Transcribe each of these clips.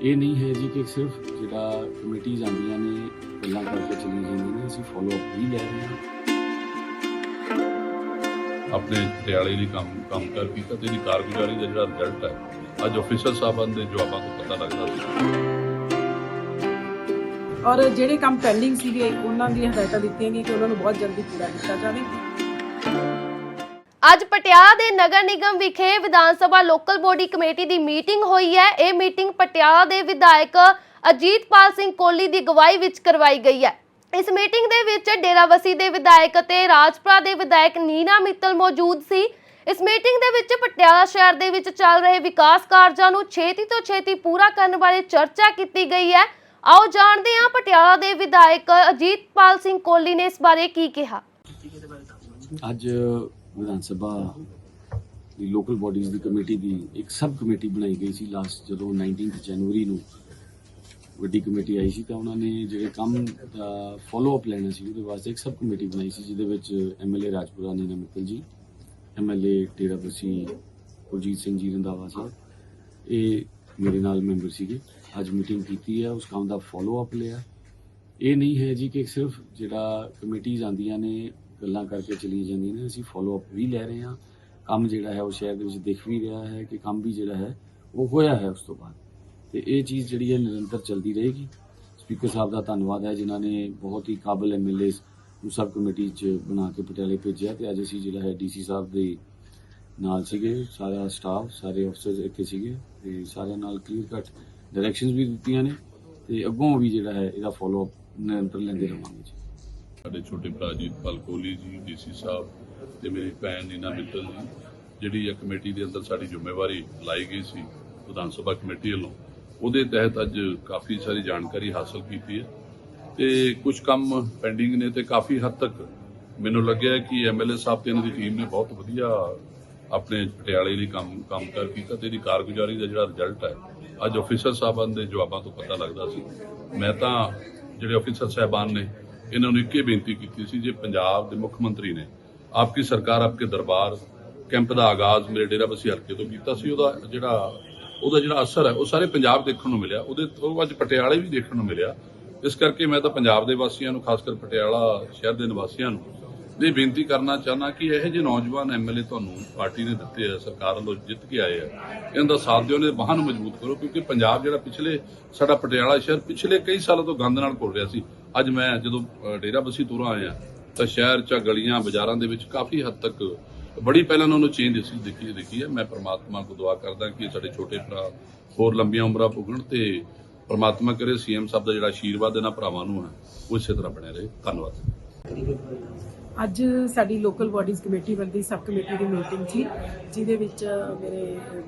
ਇਹ ਨਹੀਂ ਹੈ ਜੀ ਕਿ ਸਿਰਫ ਜਿਹੜਾ ਕਮੇਟੀਆਂ ਆਉਂਦੀਆਂ ਨੇ ਗੱਲਾਂ ਕਰਕੇ ਚਲੀ ਜਾਂਦੀਆਂ ਨੇ ਅਸੀਂ ਫੋਲੋ ਅਪ ਵੀ ਲੈ ਰਹੇ ਹਾਂ। ਆਪਣੇ ਪਟਿਆਲੇ ਲਈ ਕੰਮ ਕੰਮ ਕਰ ਕੀਤਾ ਤੇ ਇਹਦੀ ਕਾਰਗੁਜ਼ਾਰੀ ਦਾ ਜਿਹੜਾ ਰਿਜ਼ਲਟ ਹੈ ਅੱਜ ਅਫੀਸਰ ਸਾਹਿਬਾਨ ਦੇ ਜਵਾਬਾਂ ਤੋਂ ਪਤਾ ਲੱਗਦਾ ਸੀ। ਔਰ ਜਿਹੜੇ ਕੰਮ ਪੈਂਡਿੰਗ ਸੀਗੇ ਉਹਨਾਂ ਦੀਆਂ ਹਦਾਇਤਾਂ ਦਿੱਤੀਆਂ ਗਈਆਂ ਕਿ ਉਹਨਾਂ ਨੂੰ ਬਹੁਤ ਜਲਦੀ ਪੂਰਾ ਕੀਤਾ ਜਾਵੇ। ਅੱਜ ਪਟਿਆਲਾ ਦੇ ਨਗਰ ਨਿਗਮ ਵਿਖੇ Vidhan Sabha local body committee ਦੀ ਮੀਟਿੰਗ ਹੋਈ ਹੈ। ਇਹ ਮੀਟਿੰਗ ਪਟਿਆਲਾ ਦੇ ਵਿਧਾਇਕ ਅਜੀਤਪਾਲ ਸਿੰਘ ਕੋਹਲੀ ਦੀ ਗਵਾਹੀ ਵਿੱਚ ਕਰਵਾਈ ਗਈ ਹੈ। ਇਸ ਮੀਟਿੰਗ ਦੇ ਵਿੱਚ ਡੇਰਾਵਸੀ ਦੇ ਵਿਧਾਇਕ ਅਤੇ ਰਾਜਪੁਰਾ ਦੇ ਵਿਧਾਇਕ ਨੀਨਾ ਮਿੱਤਲ ਮੌਜੂਦ ਸੀ। ਇਸ ਮੀਟਿੰਗ ਦੇ ਵਿੱਚ ਪਟਿਆਲਾ ਸ਼ਹਿਰ ਦੇ ਵਿੱਚ ਚੱਲ ਰਹੇ ਵਿਕਾਸ ਕਾਰਜਾਂ ਨੂੰ ਛੇਤੀ ਤੋਂ ਛੇਤੀ ਪੂਰਾ ਕਰਨ ਬਾਰੇ ਚਰਚਾ ਕੀਤੀ ਗਈ ਹੈ। ਆਓ ਜਾਣਦੇ ਹਾਂ ਪਟਿਆਲਾ ਦੇ ਵਿਧਾਇਕ ਅਜੀਤਪਾਲ ਸਿੰਘ ਕੋਹਲੀ ਨੇ ਇਸ ਬਾਰੇ ਕੀ ਕਿਹਾ। ਅੱਜ ਵਿਧਾਨ ਸਭਾ ਦੀ ਲੋਕਲ ਬਾਡੀਜ਼ ਦੀ ਕਮੇਟੀ ਦੀ ਇੱਕ ਸਬ ਕਮੇਟੀ ਬਣਾਈ ਗਈ ਸੀ ਲਾਸਟ ਜਦੋਂ 19th ਜਨਵਰੀ ਨੂੰ ਵੱਡੀ ਕਮੇਟੀ ਆਈ ਸੀ ਤਾਂ ਉਹਨਾਂ ਨੇ ਜਿਹੜੇ ਕੰਮ ਦਾ ਫਾਲੋ ਅਪ ਲੈਣਾ ਸੀ ਉਹਦੇ ਵਾਸਤੇ ਇੱਕ ਸਬ ਕਮੇਟੀ ਬਣਾਈ ਸੀ ਜਿਹਦੇ ਵਿੱਚ ਐਮਐਲਏ ਰਾਜਪੁਰਾ ਨੀਨਾ ਮਿੱਤਲ ਜੀ ਐਮਐਲਏ ਟੇਰਾ ਬਸੀ ਕੁਲਜੀਤ ਸਿੰਘ ਜੀ ਰੰਧਾਵਾ ਸਾਹਿਬ, ਇਹ ਮੇਰੇ ਨਾਲ ਮੈਂਬਰ ਸੀਗੇ। ਅੱਜ ਮੀਟਿੰਗ ਕੀਤੀ ਹੈ, ਉਸ ਕੰਮ ਦਾ ਫਾਲੋ ਅਪ ਲਿਆ। ਇਹ ਨਹੀਂ ਹੈ ਜੀ ਕਿ ਸਿਰਫ ਜਿਹੜਾ ਕਮੇਟੀਆਂ ਆਉਂਦੀਆਂ ਨੇ ਗੱਲਾਂ ਕਰਕੇ ਚਲੀ ਜਾਂਦੀਆਂ ਨੇ, ਅਸੀਂ ਫਾਲੋ ਅਪ ਵੀ ਲੈ ਰਹੇ ਹਾਂ। ਕੰਮ ਜਿਹੜਾ ਹੈ ਉਹ ਸ਼ਹਿਰ ਦੇ ਵਿੱਚ ਦਿਖ ਵੀ ਰਿਹਾ ਹੈ ਕਿ ਕੰਮ ਵੀ ਜਿਹੜਾ ਹੈ ਉਹ ਹੋਇਆ ਹੈ ਉਸ ਤੋਂ ਬਾਅਦ। ਤੇ ਇਹ ਚੀਜ਼ ਜਿਹੜੀ ਹੈ ਨਿਰੰਤਰ ਚੱਲਦੀ ਰਹੇਗੀ। ਸਪੀਕਰ ਸਾਹਿਬ ਦਾ ਧੰਨਵਾਦ ਹੈ, ਜਿਨ੍ਹਾਂ ਨੇ ਬਹੁਤ ਹੀ ਕਾਬਲ ਐਮਐਲਏ ਨੂੰ ਸਬ ਕਮੇਟੀ 'ਚ ਬਣਾ ਕੇ ਪਟਿਆਲੇ ਭੇਜਿਆ ਤੇ ਅੱਜ ਅਸੀਂ ਜਿਹੜਾ ਹੈ ਡੀਸੀ ਸਾਹਿਬ ਦੇ ਨਾਲ ਸੀਗੇ, ਸਾਰਾ ਸਟਾਫ ਸਾਰੇ ਅਫਸਰ ਇੱਥੇ ਸੀਗੇ ਤੇ ਸਾਰਿਆਂ ਨਾਲ ਕਲੀਅਰ ਕੱਟ ਡਾਇਰੈਕਸ਼ਨਸ ਵੀ ਦਿੱਤੀਆਂ ਨੇ ਤੇ ਅੱਗੋਂ ਵੀ ਜਿਹੜਾ ਹੈ ਇਹਦਾ ਫਾਲੋ ਅਪ ਨਿਰੰਤਰ ਲੈਂਦੇ ਰਹਾਂਗੇ ਜੀ। ਸਾਡੇ ਛੋਟੇ ਭਰਾ ਜੀ ਪਲ ਕੋਹਲੀ ਜੀ, ਡੀਸੀ ਸਾਹਿਬ ਤੇ ਮੇਰੀ ਭੈਣ ਨੀਨਾ ਮਿੱਤਲ ਜੀ, ਜਿਹੜੀ ਇਹ ਕਮੇਟੀ ਦੇ ਅੰਦਰ ਸਾਡੀ ਜ਼ਿੰਮੇਵਾਰੀ ਲਾਈ ਗਈ ਸੀ ਵਿਧਾਨ ਸਭਾ ਕਮੇਟੀ ਵੱਲੋਂ। ਉਹਦੇ ਤਹਿਤ ਅੱਜ ਕਾਫੀ ਸਾਰੀ ਜਾਣਕਾਰੀ ਹਾਸਲ ਕੀਤੀ ਹੈ ਤੇ ਕੁਝ ਕੰਮ ਪੈਂਡਿੰਗ ਨੇ ਤੇ ਕਾਫੀ ਹੱਦ ਤੱਕ ਮੈਨੂੰ ਲੱਗਿਆ ਕਿ ਐਮਐਲਏ ਸਾਹਿਬ ਤੇ ਇਹਨਾਂ ਦੀ ਟੀਮ ਨੇ ਬਹੁਤ ਵਧੀਆ ਆਪਣੇ ਪਟਿਆਲੇ ਲਈ ਕੰਮ ਕੰਮ ਕਰ ਕੀਤਾ ਤੇ ਇਹਦੀ ਕਾਰਗੁਜ਼ਾਰੀ ਦਾ ਜਿਹੜਾ ਰਿਜ਼ਲਟ ਹੈ, ਅੱਜ ਅਫੀਸਰ ਸਾਹਿਬਾਨ ਦੇ ਜਵਾਬਾਂ ਤੋਂ ਪਤਾ ਲੱਗਦਾ ਸੀ। ਮੈਂ ਤਾਂ ਜਿਹੜੇ ਅਫੀਸਰ ਸਾਹਿਬਾਨ ਨੇ ਇਹਨਾਂ ਨੂੰ ਇੱਕੇ ਬੇਨਤੀ ਕੀਤੀ ਸੀ ਜੇ ਪੰਜਾਬ ਦੇ ਮੁੱਖ ਮੰਤਰੀ ਨੇ ਆਪਕੀ ਸਰਕਾਰ, ਆਪਕੇ ਦਰਬਾਰ, ਕੈਂਪ ਦਾ ਆਗਾਜ਼ ਮੇਰੇ ਡੇਰਾ ਬਸੀ ਹਲਕੇ ਤੋਂ ਕੀਤਾ ਸੀ, ਉਹਦਾ ਜਿਹੜਾ ਉਹਦਾ ਜਿਹੜਾ ਅਸਰ ਹੈ, ਉਹ ਸਾਰੇ ਪੰਜਾਬ ਦੇਖਣ ਨੂੰ ਮਿਲਿਆ। ਉਹਦੇ ਉਹ ਅੱਜ ਪਟਿਆਲੇ ਵੀ ਦੇਖਣ ਨੂੰ ਮਿਲਿਆ। ਇਸ ਕਰਕੇ ਮੈਂ ਤਾਂ ਪੰਜਾਬ ਦੇ ਵਾਸੀਆਂ ਨੂੰ ਖਾਸ ਕਰ ਪਟਿਆਲਾ ਸ਼ਹਿਰ ਦੇ ਨਿਵਾਸੀਆਂ ਨੂੰ, ਇਹ ਬੇਨਤੀ ਕਰਨਾ ਚਾਹਨਾ ਕਿ ਇਹੋ ਜਿਹੇ ਨੌਜਵਾਨ ਐਮਐਲਏ ਤੁਹਾਨੂੰ ਪਾਰਟੀ ਨੇ ਦਿੱਤੇ ਆ, ਸਰਕਾਰ ਵੱਲੋਂ ਜਿੱਤ ਕੇ ਆਏ ਆ ਇਹਨਾਂ ਦਾ ਸਾਥ ਦਿਓ ਨੇ ਬਾਹਾਂ ਨੂੰ ਮਜ਼ਬੂਤ ਕਰੋ, ਕਿਉਂਕਿ ਪੰਜਾਬ ਜਿਹੜਾ ਪਿਛਲੇ, ਸਾਡਾ ਪਟਿਆਲਾ ਸ਼ਹਿਰ ਪਿਛਲੇ ਕਈ ਸਾਲਾਂ ਤੋਂ ਗੰਦ ਨਾਲ ਘੁਲ ਰਿਹਾ ਸੀ। ਅੱਜ ਮੈਂ ਜਦੋਂ ਡੇਰਾ ਬਸੀ ਤੁਰਾਂ ਆਇਆ, ਤਾਂ ਸ਼ਹਿਰ ਚ ਗਲੀਆਂ, ਬਾਜ਼ਾਰਾਂ ਦੇ ਵਿੱਚ ਕਾਫੀ ਹੱਦ ਤੱਕ ਬੜੀ ਪਹਿਲਾਂ ਨਾਲੋਂ ਚੇਂਜ ਅਸੀਂ ਦੇਖੀ ਦੇਖੀ ਹੈ। ਮੈਂ ਪ੍ਰਮਾਤਮਾ ਕੋ ਦੁਆ ਕਰਦਾ ਕਿ ਸਾਡੇ ਛੋਟੇ ਭਰਾ ਹੋਰ ਲੰਬੀਆਂ ਉਮਰਾਂ ਭੁਗਣ ਤੇ ਪ੍ਰਮਾਤਮਾ ਕਰੇ ਸੀਐਮ ਸਾਹਿਬ ਦਾ ਜਿਹੜਾ ਆਸ਼ੀਰਵਾਦ ਇਹਨਾਂ ਭਰਾਵਾਂ ਨੂੰ ਹੈ, ਉਹ ਇਸੇ ਤਰ੍ਹਾਂ ਬਣਿਆ ਰਹੇ। ਧੰਨਵਾਦ। ਅੱਜ ਸਾਡੀ ਲੋਕਲ ਬਾਡੀਜ਼ ਕਮੇਟੀ ਵੱਲੋਂ ਸਬ ਕਮੇਟੀ ਦੀ ਮੀਟਿੰਗ ਸੀ, ਜਿਹਦੇ ਵਿੱਚ ਮੇਰੇ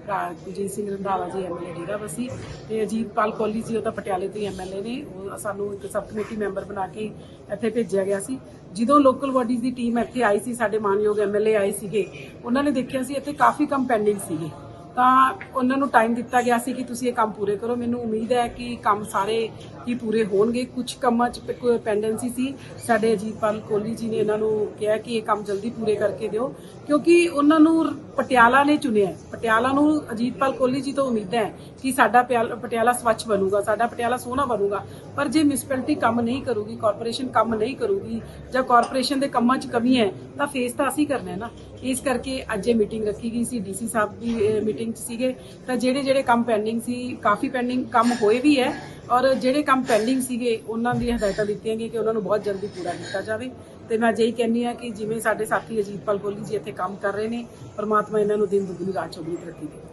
ਭਰਾ ਕੁਲਜੀਤ ਸਿੰਘ ਰੰਧਾਵਾ ਜੀ ਐਮਐਲਏ ਡੇਰਾਬੱਸੀ ਤੇ ਅਜੀਤਪਾਲ ਕੋਹਲੀ ਜੀ, ਉਹ ਤਾਂ ਪਟਿਆਲੇ ਤੋਂ ਹੀ ਐਮਐਲਏ ਨੇ, ਉਹ ਸਾਨੂੰ ਇੱਕ ਸਬ ਕਮੇਟੀ ਮੈਂਬਰ ਬਣਾ ਕੇ ਇੱਥੇ ਭੇਜਿਆ ਗਿਆ ਸੀ। ਜਦੋਂ ਲੋਕਲ ਬਾਡੀਜ਼ ਦੀ ਟੀਮ ਇੱਥੇ ਆਈ ਸੀ, ਸਾਡੇ ਮਾਨਯੋਗ ਐਮਐਲਏ ਆਏ ਸੀਗੇ, ਉਹਨਾਂ ਨੇ ਦੇਖਿਆ ਸੀ ਇੱਥੇ ਕਾਫੀ ਕੰਮ ਪੈਂਡਿੰਗ ਸੀਗੇ। ਤਾਂ ਉਹਨਾਂ ਨੂੰ ਟਾਈਮ ਦਿੱਤਾ ਗਿਆ ਸੀ ਕਿ ਤੁਸੀਂ ਇਹ ਕੰਮ ਪੂਰੇ ਕਰੋ। ਮੈਨੂੰ ਉਮੀਦ ਹੈ ਕਿ ਕੰਮ ਸਾਰੇ ਹੀ ਪੂਰੇ ਹੋਣਗੇ। ਕੁਝ ਕੰਮਾਂ 'ਚ ਕੋਈ ਪੈਂਡੈਂਸੀ ਸੀ। ਸਾਡੇ ਅਜੀਤਪਾਲ ਕੋਹਲੀ ਜੀ ਨੇ ਇਹਨਾਂ ਨੂੰ ਕਿਹਾ ਕਿ ਇਹ ਕੰਮ ਜਲਦੀ ਪੂਰੇ ਕਰਕੇ ਦਿਓ। ਕਿਉਂਕਿ ਉਹਨਾਂ ਨੂੰ ਪਟਿਆਲਾ ਨੇ ਚੁਣਿਆ ਪਟਿਆਲਾ ਨੂੰ ਅਜੀਤਪਾਲ ਕੋਹਲੀ ਜੀ ਤੋਂ ਉਮੀਦ ਹੈ ਕਿ ਸਾਡਾ ਪਿਆਲ- ਪਟਿਆਲਾ ਸਵੱਛ ਬਣੂਗਾ। ਸਾਡਾ ਪਟਿਆਲਾ ਸੋਹਣਾ ਬਣੂਗਾ। ਪਰ ਜੇ ਮਿਊਨਿਸਪੈਲਿਟੀ ਕੰਮ ਨਹੀਂ ਕਰੂਗੀ ਕਾਰਪੋਰੇਸ਼ਨ ਕੰਮ ਨਹੀਂ ਕਰੂਗੀ ਜਾਂ ਕਾਰਪੋਰੇਸ਼ਨ ਦੇ ਕੰਮਾਂ 'ਚ ਕਮੀ ਹੈ, ਤਾਂ ਫੇਸ ਤਾਂ ਅਸੀਂ ਕਰਨਾ ਹੈ ਨਾ। ਇਸ ਕਰਕੇ ਅੱਜ ਇਹ ਮੀਟਿੰਗ ਰੱਖੀ ਗਈ ਸੀ ਡੀਸੀ ਸਾਹਿਬ ਦੀ ਮੀਟਿੰਗ 'ਚ ਸੀਗੇ। ਤਾਂ ਜਿਹੜੇ ਜਿਹੜੇ ਕੰਮ ਪੈਂਡਿੰਗ ਸੀ, ਕਾਫੀ ਪੈਂਡਿੰਗ ਕੰਮ ਹੋਏ ਵੀ ਹੈ ਔਰ ਜਿਹੜੇ ਕੰਮ ਪੈਂਡਿੰਗ ਸੀਗੇ, ਉਹਨਾਂ ਦੀਆਂ ਹਦਾਇਤਾਂ ਦਿੱਤੀਆਂ ਗਈਆਂ ਕਿ ਉਹਨਾਂ ਨੂੰ ਬਹੁਤ ਜਲਦੀ ਪੂਰਾ ਕੀਤਾ ਜਾਵੇ। ਤੇ ਮੈਂ ਅਜਿਹੀ ਕਹਿੰਨੀ ਆ ਕਿ ਜਿਵੇਂ ਸਾਡੇ ਸਾਥੀ ਅਜੀਤਪਾਲ ਕੋਹਲੀ ਜੀ ਇੱਥੇ ਕੰਮ ਕਰ ਰਹੇ ਨੇ, ਪਰਮਾਤਮਾ ਇਹਨਾਂ ਨੂੰ ਦਿਨ ਦੁਗਣੀ ਰਾਤ ਚੌਗੁਣੀ ਤਰੱਕੀ ਦੇ